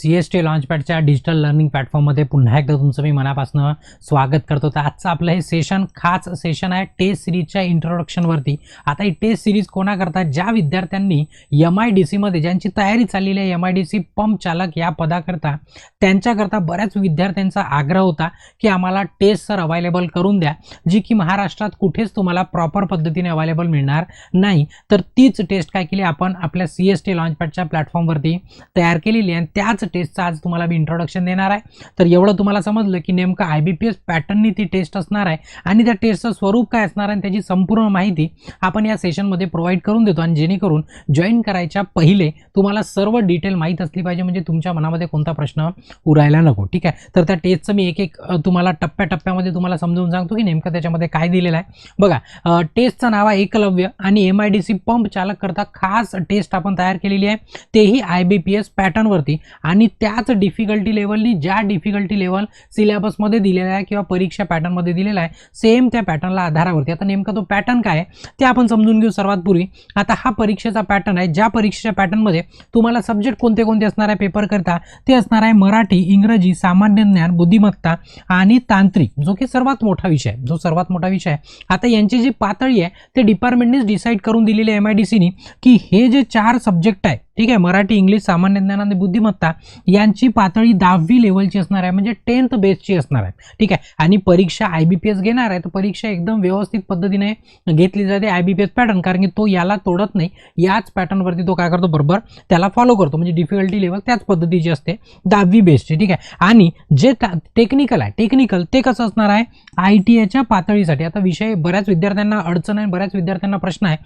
C S T लॉन्चपॅडच्या digital learning प्लॅटफॉर्ममध्ये पुन्हा एकदा तुमचं मी मनापासून स्वागत करतो. तर आजचं आपलं हे सेशन खास सेशन आहे टेस्ट सिरीजच्या इंट्रोडक्शनवरती आता ही टेस्ट सिरीज कोणाकरता? ज्या विद्यार्थ्यांनी एम आय डी सीमध्ये ज्यांची तयारी चाललेली आहे M I D C pump चालक या पदाकरता त्यांच्याकरता बऱ्याच विद्यार्थ्यांचा आग्रह होता की आम्हाला टेस्ट सर अवेलेबल करून द्या जी की महाराष्ट्रात कुठेच तुम्हाला प्रॉपर पद्धतीने अवेलेबल मिळणार नाही. तर तीच टेस्ट काय केली? आपण आपल्या सी एस टी लॉन्चपॅडच्या प्लॅटफॉर्मवरती तयार केलेली आहे. आणि त्याच टेस्टचं आज तुम्हाला मी इंट्रोडक्शन देणार आहे. तर एवढं तुम्हाला समजलं की नेमकं आय बी पी एस पॅटर्ननी ती टेस्ट असणार आहे आणि त्या टेस्टचं स्वरूप काय असणार आहे आणि त्याची संपूर्ण माहिती आपण या सेशनमध्ये प्रोव्हाइड करून देतो आणि जेणेकरून जॉईन करायच्या पहिले तुम्हाला सर्व डिटेल माहीत असली पाहिजे म्हणजे तुमच्या मनामध्ये कोणता प्रश्न उरायला नको. ठीक आहे? तर त्या टेस्टचं मी एक एक तुम्हाला टप्प्याटप्प्यामध्ये तुम्हाला समजून सांगतो की नेमकं त्याच्यामध्ये काय दिलेलं आहे. बघा टेस्टचं नाव आहे एकलव्य आणि M I D C pump चालक करता खास टेस्ट आपण तयार केलेली आहे. तेही आय बी पी एस पॅटर्नवरती आणि त्याच डिफिकल्टी लेवलनी ज्या डिफिकल्टी लेवल सिलेबसमध्ये दिलेला आहे किंवा परीक्षा पॅटर्नमध्ये दिलेला आहे सेम त्या पॅटर्नला आधारावरती. आता नेमका तो पॅटर्न काय आहे ते आपण समजून घेऊ सर्वात पूर्वी. आता हा परीक्षेचा पॅटर्न आहे ज्या परीक्षेच्या पॅटर्नमध्ये तुम्हाला सब्जेक्ट कोणते कोणते असणार आहे पेपरकरता ते असणार आहे मराठी इंग्रजी सामान्य ज्ञान बुद्धिमत्ता आणि तांत्रिक जो की सर्वात मोठा विषय आहे जो सर्वात मोठा विषय आहे. आता यांची जी पातळी आहे ते डिपार्टमेंटनेच डिसाईड करून दिलेली आहे एम आय डी सीनी की हे जे चार सब्जेक्ट आहे ठीक आहे मराठी इंग्लिश सामान्य ज्ञान आणि बुद्धिमत्ता यांची पातळी दहावी लेवलची असणार आहे म्हणजे टेन्थ बेसची असणार आहे. ठीक आहे आणि परीक्षा आय बी पी एस घेणार आहे तर परीक्षा एकदम व्यवस्थित पद्धतीने घेतली जाते I B P S pattern कारण की तो याला तोडत नाही याच पॅटर्नवरती तो काय करतो बरोबर त्याला फॉलो करतो म्हणजे डिफिकल्टी लेवल त्याच पद्धतीची असते दहावी बेसची ठीक आहे. आणि जे टेक्निकल आहे टेक्निकल ते कसं असणार आहे आय टी आयच्या पातळीसाठी. आता विषय बऱ्याच विद्यार्थ्यांना अडचण आहे बऱ्याच विद्यार्थ्यांना प्रश्न आहे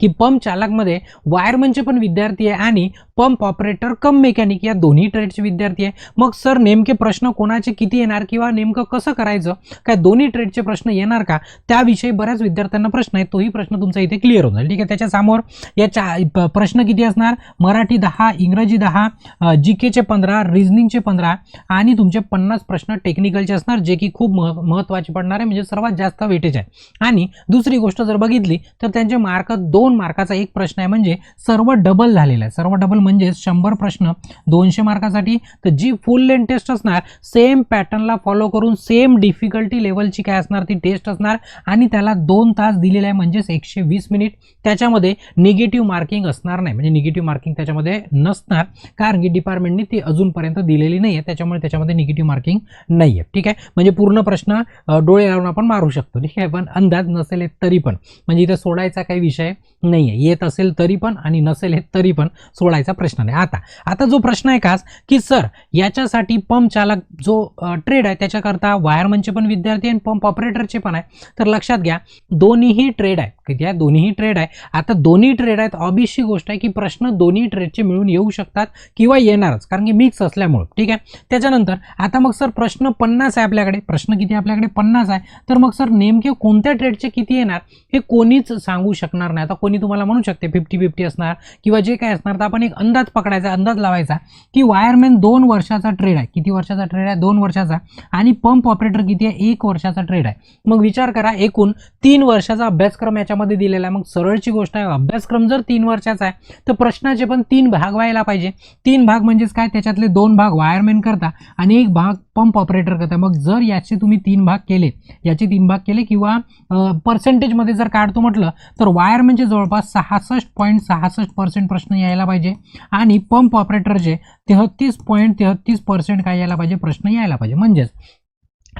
की पंप चालकमध्ये वायरमनचे पण विद्यार्थी आहे आणि पंप ऑपरेटर कम मेकॅनिक या दोन्ही ट्रेडचे विद्यार्थी आहे. मग सर नेमके प्रश्न कोणाचे किती येणार किंवा नेमकं कसं करायचं? काय दोन्ही ट्रेडचे प्रश्न येणार का? त्याविषयी बऱ्याच विद्यार्थ्यांना प्रश्न आहे तोही प्रश्न तुमचा इथे क्लिअर होणार ठीक आहे त्याच्यासमोर या चा प्रश्न किती असणार? मराठी दहा इंग्रजी दहा जी केचे पंधरा रिजनिंगचे पंधरा आणि तुमचे पन्नास प्रश्न टेक्निकलचे असणार जे की खूप मह महत्त्वाचे पडणार आहे. म्हणजे सर्वात जास्त वेटेज आहे. आणि दुसरी गोष्ट जर बघितली तर त्यांचे मार्क दोन मार्काचा एक प्रश्न आहे म्हणजे सर्व डबल झालेला आहे. सर्व डबल म्हणजे शंभर प्रश्न दोनशे मार्कासाठी. तर जी फुल लेंथ टेस्ट असणार सेम पॅटर्नला फॉलो करून सेम डिफिकल्टी लेवलची काय असणार ती टेस्ट असणार. आणि त्याला दोन तास दिलेला आहे म्हणजेच एकशे वीस मिनिट त्याच्यामध्ये निगेटिव्ह मार्किंग असणार नाही म्हणजे निगेटिव्ह मार्किंग त्याच्यामध्ये नसणार. कारण की डिपार्टमेंटने ती अजूनपर्यंत दिलेली नाही आहे त्याच्यामुळे त्याच्यामध्ये निगेटिव्ह मार्किंग नाही आहे ठीक आहे? म्हणजे पूर्ण प्रश्न डोळे लावून आपण मारू शकतो. ठीक आहे? पण अंदाज नसेल तरी पण. म्हणजे इथं सोडायचा काही विषय नाही आहे येत असेल तरी पण आणि नसेल हे तरी पण सोडायचा प्रश्न नाही. आता आता जो प्रश्न आहे खास की सर याच्यासाठी पंप चालक जो ट्रेड आहे त्याच्याकरता वायरमनचे पण विद्यार्थी आणि पंप ऑपरेटरचे पण आहे. तर लक्षात घ्या दोन्हीही ट्रेड आहे. किती आहे ट्रेड आहे. आता दोन्ही ट्रेड आहेत ऑबियसची गोष्ट आहे की प्रश्न दोन्ही ट्रेडचे मिळून येऊ शकतात किंवा येणारच कारण की मिक्स असल्यामुळं. ठीक आहे? त्याच्यानंतर आता मग सर प्रश्न पन्नास आहे आपल्याकडे. प्रश्न किती आपल्याकडे? पन्नास आहे. तर मग सर नेमके कोणत्या ट्रेडचे किती येणार हे कोणीच सांगू शकणार नाही. आता कोणी तुम्हाला म्हणू शकते फिफ्टी फिफ्टी असणार किंवा जे काय असणार तर आपण एक अंदाज पकडायचा अंदाज लावायचा की वायरमॅन दोन वर्षाचा ट्रेड आहे. किती वर्षाचा ट्रेड आहे? दोन वर्षाचा. आणि पंप ऑपरेटर किती आहे? एक वर्षाचा ट्रेड आहे. मग विचार करा एकूण तीन वर्षाचा अभ्यासक्रम याच्यामध्ये दिलेला आहे. मग सरळची गोष्ट आहे अभ्यासक्रम जर तीन वर्षाचा आहे तर प्रश्नाचे पण तीन भाग व्हायला पाहिजे. तीन भाग म्हणजेच काय? त्याच्यातले दोन भाग वायरमॅन करता आणि एक भाग पंप ऑपरेटर करता. मग जर याचे तुम्ही तीन भाग केले याचे तीन भाग केले किंवा पर्सेंटेजमध्ये जर काढतो म्हटलं तर वायरमॅनचे जवळपास सहासष्ट पॉईंट सहासष्ट पर्सेंट प्रश्न यायला पाहिजे आणि पंप ऑपरेटरचे तेहत्तीस पॉईंट तेहत्तीस पर्सेंट काय यायला पाहिजे? प्रश्न यायला पाहिजे. म्हणजेच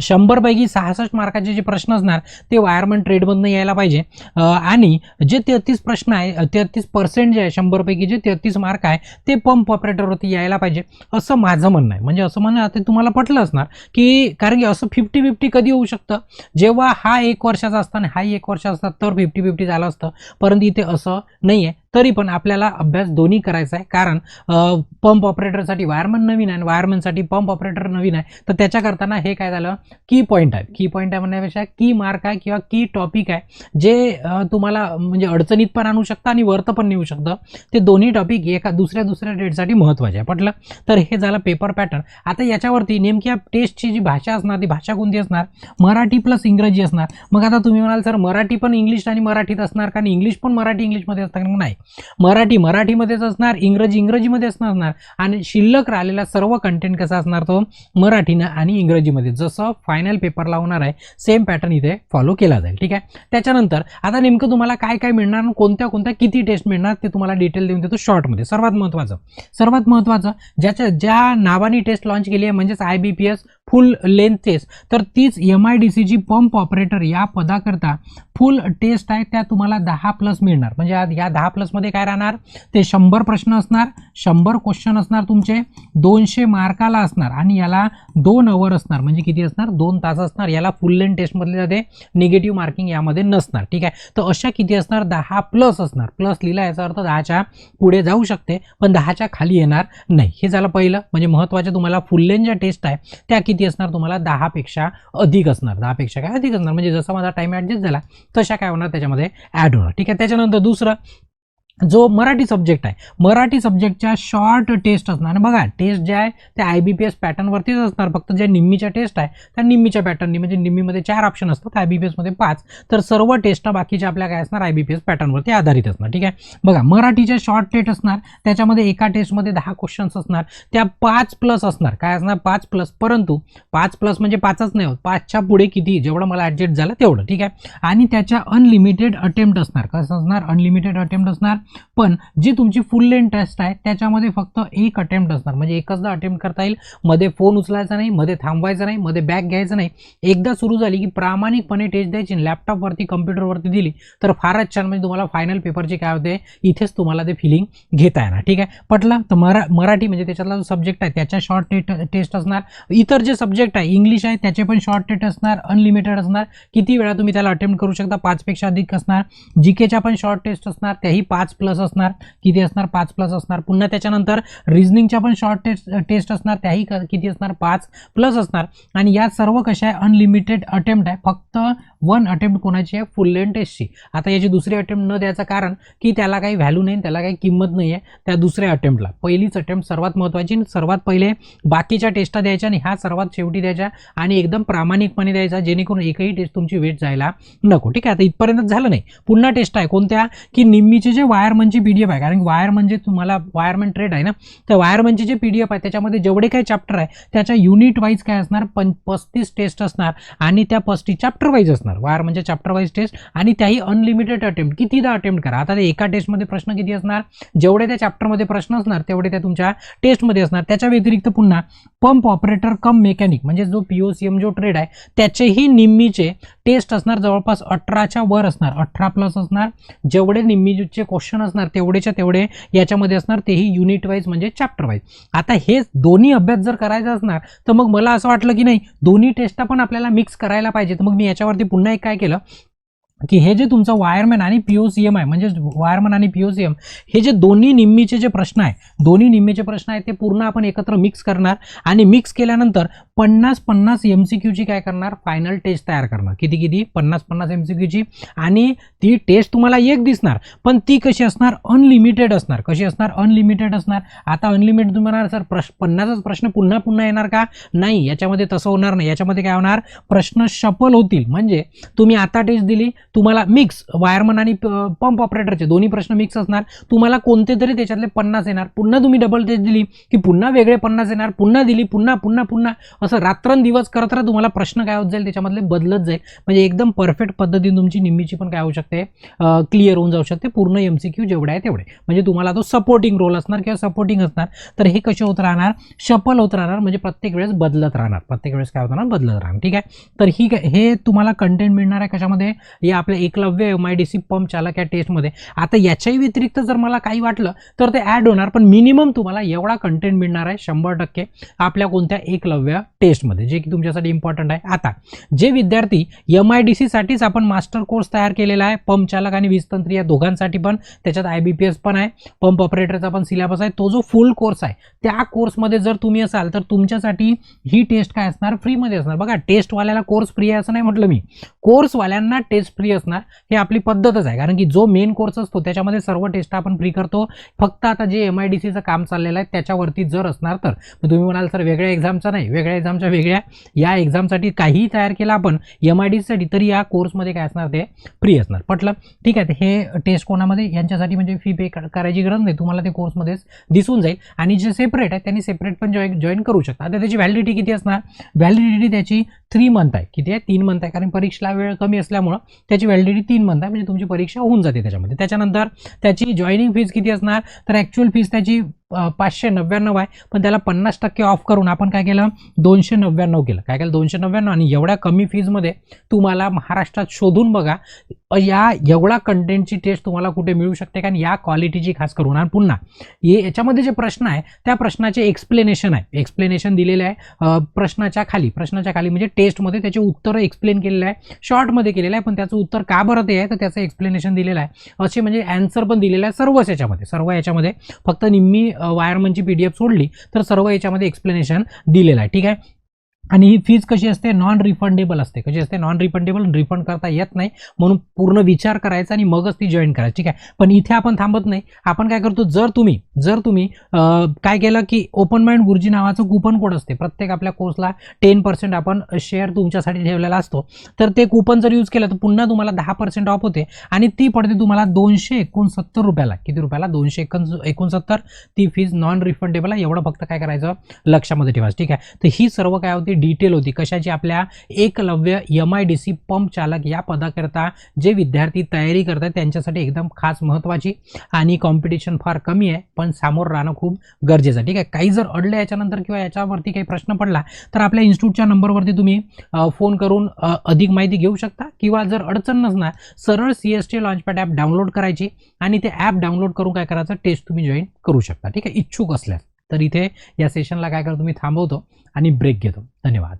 शंभरपैकी सहासष्ट मार्काचे जे प्रश्न असणार ते वायरमन ट्रेडमधनं यायला पाहिजे. आणि जे तेहतीस प्रश्न आहे तेहतीस पर्सेंट जे आहे शंभरपैकी जे तेहतीस मार्क आहे ते पंप ऑपरेटरवरती यायला पाहिजे. असं माझं म्हणणं आहे. म्हणजे असं म्हणणं आता तुम्हाला पटलं असणार की कारण की असं फिफ्टी फिफ्टी कधी होऊ शकतं? जेव्हा हा एक वर्षाचा असता आणि हाही एक वर्ष असतात तर फिफ्टी फिफ्टी झालं असतं. परंतु इथे असं नाही आहे तरी पण आपल्याला अभ्यास दोन्ही करायचा आहे. कारण पंप ऑपरेटरसाठी वायरमन नवीन आहे आणि वायरमनसाठी पंप ऑपरेटर नवीन आहे. तर त्याच्या करताना हे काय झालं? की पॉईंट आहे. की पॉईंट आहे म्हणण्यापेक्षा की मार्क आहे किंवा की टॉपिक आहे. जे तुम्हाला म्हणजे अडचणीत पण आणू शकतं आणि वरतं पण नेऊ शकतं. ते दोन्ही टॉपिक एका दुसऱ्या दुसऱ्या डेटसाठी महत्त्वाचे आहे. पटलं? तर हे झालं पेपर पॅटर्न आता याच्यावरती नेमकी या टेस्टची जी भाषा असणार ती भाषा कोणती असणार? मराठी प्लस इंग्रजी असणार. मग आता तुम्ही म्हणाल सर मराठी पण इंग्लिश आणि मराठीत असणार कारण इंग्लिश पण मराठी इंग्लिशमध्ये असतं नाही. मराठी मराठीमध्येच असणार इंग्रजी इंग्रजीमध्ये असणार आणि शिल्लक राहिलेला सर्व कंटेंट कसा असणार तो? मराठीनं आणि इंग्रजीमध्ये. जसं फायनल पेपरला होणार आहे सेम पॅटर्न इथे फॉलो केला जाईल. ठीक आहे? त्याच्यानंतर आता नेमकं तुम्हाला काय काय मिळणार कोणत्या कोणत्या किती टेस्ट मिळणार ते तुम्हाला डिटेल देऊन देतो शॉर्टमध्ये सर्वात महत्त्वाचं सर्वात महत्त्वाचं ज्याच्या ज्या नावाने टेस्ट लॉन्च केली आहे म्हणजेच I B P S full length test तर तीच एम आय डी सीची पंप ऑपरेटर या पदाकरता फुल टेस्ट आहे त्या तुम्हाला दहा प्लस मिळणार. म्हणजे या दहा प्लसमध्ये काय राहणार? ते शंभर प्रश्न असणार शंभर क्वेश्चन असणार तुमचे दोनशे मार्काला असणार आणि याला दोन अवर असणार. म्हणजे किती असणार? दोन तास असणार. याला फुल लेन टेस्टमधले जाते. निगेटिव्ह मार्किंग यामध्ये नसणार. ठीक आहे? तर अशा किती असणार? दहा प्लस असणार. प्लस लिहिला याचा अर्थ दहाच्या पुढे जाऊ शकते पण दहाच्या खाली येणार नाही. हे झालं पहिलं. म्हणजे महत्त्वाच्या तुम्हाला फुल लेन ज्या टेस्ट आहे त्या किती असणार? तुम्हाला दहापेक्षा अधिक असणार. दहापेक्षा काय? अधिक असणार. म्हणजे जसा माझा टाईम ॲडजस्ट झाला तशा काय होणार? त्याच्यामध्ये ॲड होणार. ठीक आहे? त्याच्यानंतर दुसरं जो मराठी सब्जेक्ट आहे. मराठी सब्जेक्टच्या शॉर्ट टेस्ट असणार. बघा टेस्ट जे आहे त्या आय बी पी एस पॅटर्नवरतीच असणार. फक्त ज्या निम्मीच्या टेस्ट आहे त्या निम्मीच्या पॅटर्ननी म्हणजे निम्मीमध्ये चार ऑप्शन असतात आय बी पी एसमध्ये पाच. तर सर्व टेस्ट बाकीच्या आपल्या काय असणार? आय बी पी एस पॅटर्नवरती आधारित असणार. ठीक आहे? बघा मराठीच्या शॉर्ट टेस्ट असणार त्याच्यामध्ये एका टेस्टमध्ये दहा क्वेश्चन्स असणार. त्या पाच प्लस असणार. काय असणार? पाच प्लस परंतु पाच प्लस म्हणजे पाचच नाही होत. पाचच्या पुढे किती? जेवढं मला ॲडजस्ट झालं तेवढं. ठीक आहे? आणि त्याच्या अनलिमिटेड अटेम्प्ट असणार. कसं असणार? अनलिमिटेड अटेम्प्ट असणार. पण जी तुमची फुल लेंथ टेस्ट आहे त्याच्यामध्ये फक्त एक अटेम्प्ट असणार. म्हणजे एकचदा अटेम्प्ट करता येईल मध्ये फोन उचलायचा नाही मध्ये थांबवायचा नाही मध्ये बॅग घ्यायचं नाही. एकदा सुरू झाली की प्रामाणिकपणे टेस्ट द्यायची लॅपटॉपवरती कम्प्युटरवरती दिली तर फारच छान. म्हणजे तुम्हाला फायनल पेपरची काय होते इथेच तुम्हाला ते फिलिंग घेता येणार. ठीक आहे? पटला? तर मरा मराठी म्हणजे त्याच्यातला जो सब्जेक्ट आहे त्याच्या शॉर्ट टेट टेस्ट असणार. इतर जे सब्जेक्ट आहे इंग्लिश आहे त्याचे पण शॉर्ट टेस्ट असणार अनलिमिटेड असणार. किती वेळा तुम्ही त्याला अटेम्प्ट करू शकता पाचपेक्षा अधिक असणार. जी केच्या पण शॉर्ट टेस्ट असणार त्याही पाच प्लस असणार किती असणार? पाच प्लस असणार. पुन्हा त्याच्यानंतर रिझनिंगच्या पण शॉर्ट टेस्ट टेस्ट असणार त्याही किती असणार? पाच प्लस असणार. आणि या सर्व कशा आहे? अनलिमिटेड अटेम्प्ट आहे. फक्त वन अटेम्प्ट कोणाची आहे? फुल लेन टेस्टची आता याची दुसरी अटेम्प्ट न द्यायचं कारण की त्याला काही व्हॅल्यू नाही त्याला काही किंमत नाही आहे. त्या दुसऱ्या अटेम्प्टला पहिलीच अटेम्प्ट सर्वात महत्त्वाची आणि सर्वात पहिले बाकीच्या टेस्टा द्यायच्या आणि ह्या सर्वात शेवटी द्यायच्या आणि एकदम प्रामाणिकपणे द्यायचा जेणेकरून एकही टेस्ट तुमची वेट जायला नको. ठीक आहे? आता इथपर्यंत झालं नाही. पुन्हा टेस्ट आहे. कोणत्या? की निम्मीचे जे वायरमनची पी डी एफ आहे. कारण वायर म्हणजे तुम्हाला वायरमन ट्रेड आहे ना? तर वायरमनचे म्हणजे जे पी डी एफ आहे त्याच्यामध्ये जेवढे काही चॅप्टर आहे त्याच्या युनिट वाईज काय असणार? पं पस्तीस टेस्ट असणार आणि त्या पस्तीस चॅप्टर वाईज असणार. वायर म्हणजे चॅप्टर वाईज टेस्ट आणि त्याही अनलिमिटेड अटेम्प्ट कितीदा अटेम्प्ट करा? आता ते एका टेस्टमध्ये प्रश्न किती असणार? जेवढे त्या चॅप्टरमध्ये प्रश्न असणार तेवढे त्या तुमच्या टेस्टमध्ये असणार. त्याच्या व्यतिरिक्त पुन्हा पंप ऑपरेटर कम मेकॅनिक म्हणजे जो पी ओ सी एम जो ट्रेड आहे त्याचेही निम्मीचे टेस्ट असणार जवळपास अठराच्या वर असणार अठरा प्लस असणार. जेवढे निम्मीचे क्वेश्चन असणार तेवढेच्या तेवढे याच्यामध्ये असणार. तेही युनिट वाईज म्हणजे चॅप्टर वाईज आता हे दोन्ही अभ्यास जर करायचा असणार तर मग मला असं वाटलं की नाही दोन्ही टेस्ट पण आपल्याला मिक्स करायला पाहिजे. तर मग मी याच्यावरती पुन्हा एक काय केलं की हे जे तुमचं वायरमॅन आणि पी ओ सी एम आहे म्हणजे वायरमॅन आणि पी ओ सी एम हे जे दोन्ही निम्मीचे जे प्रश्न आहे दोन्ही निम्मीचे प्रश्न आहेत ते पूर्ण आपण एकत्र मिक्स करणार आणि मिक्स केल्यानंतर पन्नास पन्नास एम सी क्यूची काय करणार? फायनल टेस्ट तयार करणार. किती किती? पन्नास पन्नास एम सी क्यूची आणि ती टेस्ट तुम्हाला एक दिसणार पण ती कशी असणार? अनलिमिटेड असणार. कशी असणार? अनलिमिटेड असणार. आता अनलिमिटेड तुम्हाला सर प्रश्न पन्नासच प्रश्न पुन्हा पुन्हा येणार का? नाही याच्यामध्ये तसं होणार नाही. याच्यामध्ये काय होणार? प्रश्न शफल होतील. म्हणजे तुम्ही आता टेस्ट दिली तुम्हाला मिक्स वायरमन आणि पंप ऑपरेटरचे दोन्ही प्रश्न मिक्स असणार. तुम्हाला कोणते तरी त्याच्यातले पन्नास येणार. पुन्हा तुम्ही डबल टेस्ट दिली की पुन्हा वेगळे पन्नास येणार. पुन्हा दिली पुन्हा पुन्हा पुन्हा. असं रात्रंदिवस करत राहा तुम्हाला प्रश्न काय होत जाईल त्याच्यामधले बदलत जाईल. म्हणजे एकदम परफेक्ट पद्धतीने तुमची निम्मीची पण काय होऊ शकते? क्लिअर होऊन जाऊ शकते. पूर्ण एम सी क्यू जेवढे आहे तेवढे म्हणजे तुम्हाला तो सपोर्टिंग रोल असणार किंवा सपोर्टिंग असणार. तर हे कसे होत राहणार? शपल होत राहणार. म्हणजे प्रत्येक वेळेस बदलत राहणार. प्रत्येक वेळेस काय होत राहणार? बदलत राहणार. ठीक आहे? तर ही हे तुम्हाला कंटेंट मिळणार आहे कशामध्ये? या आपल्या Eklavya M I D C pump चालक या टेस्टमध्ये आता याच्याही व्यतिरिक्त जर मला काही वाटलं तर ते ॲड होणार पण मिनिमम तुम्हाला एवढा कंटेंट मिळणार आहे शंभर टक्के आपल्या कोणत्या एकलव्य टेस्टमध्ये जे की तुमच्यासाठी इम्पॉर्टंट आहे. आता जे विद्यार्थी एम आय डी सीसाठीच आपण मास्टर कोर्स तयार केलेला आहे पंप चालक आणि वीजतंत्री या दोघांसाठी पण त्याच्यात आय बी पी एस पण आहे पंप ऑपरेटरचा पण सिलेबस आहे तो जो फुल कोर्स आहे त्या कोर्समध्ये जर तुम्ही असाल तर तुमच्यासाठी ही टेस्ट काय असणार? फ्रीमध्ये असणार. बघा टेस्टवाल्याला कोर्स फ्री आहे असं नाही म्हटलं मी. कोर्सवाल्यांना टेस्ट फ्री असणार हे आपली पद्धतच आहे. कारण की जो मेन कोर्स असतो त्याच्यामध्ये सर्व टेस्ट आपण फ्री करतो. फक्त आता जे एम आय डी सीचं काम चाललेलं आहे त्याच्यावरती जर असणार तर. तुम्ही म्हणाल सर वेगळ्या एक्झामचा नाही वेगळ्या एक्झामच्या वेगळ्या. या एक्झामसाठी काहीही तयार केला आपण एम आय डी सीसाठी तरी या कोर्समध्ये काय असणार ते फ्री असणार. पटलं? ठीक आहे हे टेस्ट कोणामध्ये? यांच्यासाठी म्हणजे फी पे करायची गरज नाही. तुम्हाला ते कोर्समध्येच दिसून जाईल. आणि जे सेपरेट आहे त्यांनी सेपरेट पण जॉईन जॉईन करू शकता. आता त्याची व्हॅलिडिटी किती असणार? व्हॅलिडिटी त्याची थ्री मंथ आहे. किती आहे? तीन मंथ आहे. कारण परीक्षेला वेळ कमी असल्यामुळं त्याची व्हॅलिडिटी तीन मंथ आहे. म्हणजे तुमची परीक्षा होऊन जाते त्याच्यामध्ये. त्याच्यानंतर त्याची जॉईनिंग फीज किती असणार? तर ॲक्च्युअल फीज त्याची पाचशे नव्याण्णव आहे पण त्याला पन्नास टक्के ऑफ करून आपण काय केलं? दोनशे नव्याण्णव केलं. काय केलं? दोनशे नव्याण्णव आणि एवढ्या कमी फीजमध्ये तुम्हाला महाराष्ट्रात शोधून बघा या एवढा कंटेंटची टेस्ट तुम्हाला कुठे मिळू शकते कारण या क्वालिटीची खास करून. आणि पुन्हा हे याच्यामध्ये जे प्रश्न आहे त्या प्रश्नाचे एक्सप्लेनेशन आहे. एक्सप्लेनेशन दिलेलं आहे प्रश्नाच्या खाली. प्रश्नाच्या खाली म्हणजे टेस्टमध्ये त्याचे उत्तर एक्सप्लेन केलेलं आहे. शॉर्टमध्ये केलेलं आहे पण त्याचं उत्तर का बरं ते आहे? तर त्याचं एक्सप्लेनेशन दिलेलं आहे. असे म्हणजे अँसर पण दिलेलं आहे सर्वच याच्यामध्ये. सर्व याच्यामध्ये फक्त निम्मी वायरमनची पी डी एफ सोडली तर सर्व याच्यामध्ये एक्सप्लेनेशन दिलेलं आहे. ठीक आहे? आणि ही फीज कशी असते? नॉन रिफंडेबल असते. कशी असते? नॉन रिफंडेबल रिफंड करता येत नाही. म्हणून पूर्ण विचार करायचा आणि मगच ती जॉईन करायची. ठीक आहे? पण इथे आपण थांबत नाही. आपण काय करतो? जर तुम्ही जर तुम्ही काय केलं की ओपन माइंड गुरुजी नावाचं कुपन कोड असते. प्रत्येक आपल्या कोर्सला टेन पर्सेंट आपण शेअर तुमच्यासाठी ठेवलेला असतो. तर ते कुपन जर यूज केलं तर पुन्हा तुम्हाला दहा पर्सेंट ऑफ होते. आणि ती पडते तुम्हाला दोनशे एकोणसत्तर रुपयाला. किती रुपयाला? दोनशे एकोण एकोणसत्तर. ती फीज नॉन रिफंडेबल आहे. एवढं फक्त काय करायचं? लक्षामध्ये ठेवायचं. ठीक आहे? तर ही सर्व काय होती? डिटेल होती. कशाची? आपल्या Eklavya M I D C pump चालक या पदाकरता जे विद्यार्थी तयारी करतात त्यांच्यासाठी एकदम खास महत्त्वाची आणि कॉम्पिटिशन फार कमी आहे पण सामोर राहणं खूप गरजेचं आहे. ठीक आहे? काही जर अडलं याच्यानंतर किंवा याच्यावरती काही प्रश्न पडला तर आपल्या इन्स्टिट्यूटच्या नंबरवरती तुम्ही फोन करून अधिक माहिती घेऊ शकता. किंवा जर अडचण नसणार सरळ C S T launchpad app download करायची आणि ते ॲप डाउनलोड करून काय करायचं? टेस्ट तुम्ही जॉईन करू शकता. ठीक आहे? इच्छुक असल्यास. तर इथे या सेशनला काय करतो? मी थांबवतो आणि ब्रेक घेतो. धन्यवाद.